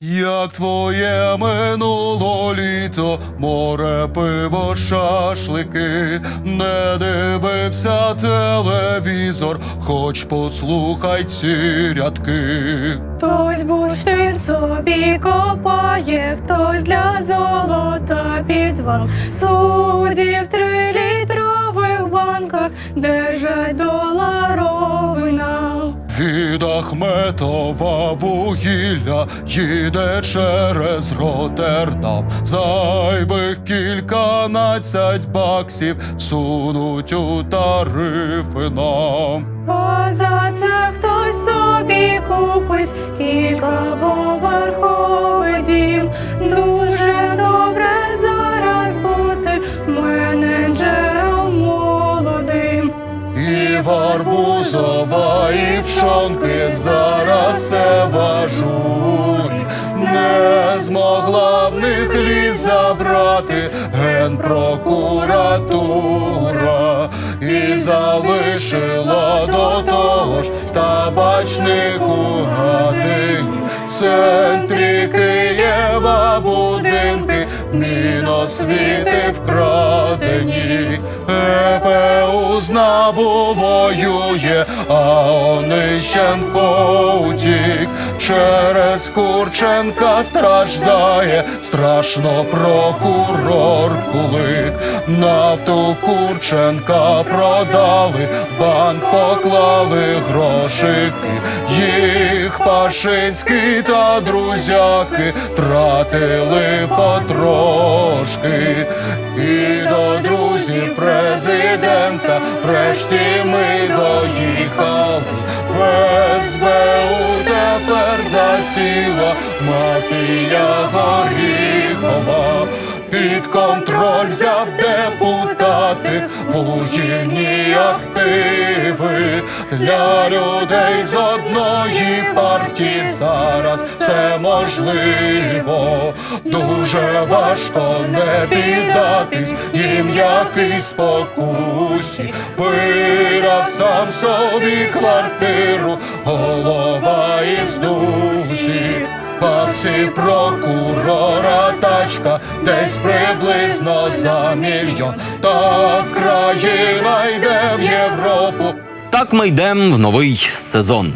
Як твоє минуло літо, море пиво, шашлики, не дивився телевізор, хоч послухай ці рядки. Хтось бурштин собі копає, хтось для золота підвал. Суддів трилітрових банках держать. Від Ахметова вугілля їде через Роттердам. Зайвих кільканадцять баксів всунуть у тарифи нам. А за це хтось собі купить кількаповерховий дім. І Варбузова, і пшонки зараз все в ажурі. Не змогла в них ліс забрати генпрокуратура і залишила до того ж табачник у гадині. В центрі Києва будинки, міносвіти вкрадені. ЕПУ з воює, а Онищенко утік. Через Курченка страждає, страшно прокурор кулик. Нафту Курченка продали, банк поклали грошики. Їх Пашинський та друзяки тратили потрошки. І до друзів президента врешті ми доїхали. В СБУ тепер засіла мафія горіхова. Під контроль взяв депутати вугільні активи для людей з одної партії зараз все можливо. Дуже важко не піддатись їм спокусі. Вирав сам собі квартиру, голова із душі. Бабці прокурора тачка десь приблизно за мільйон. Та країна йде в Європу. Так ми йдемо в новий сезон.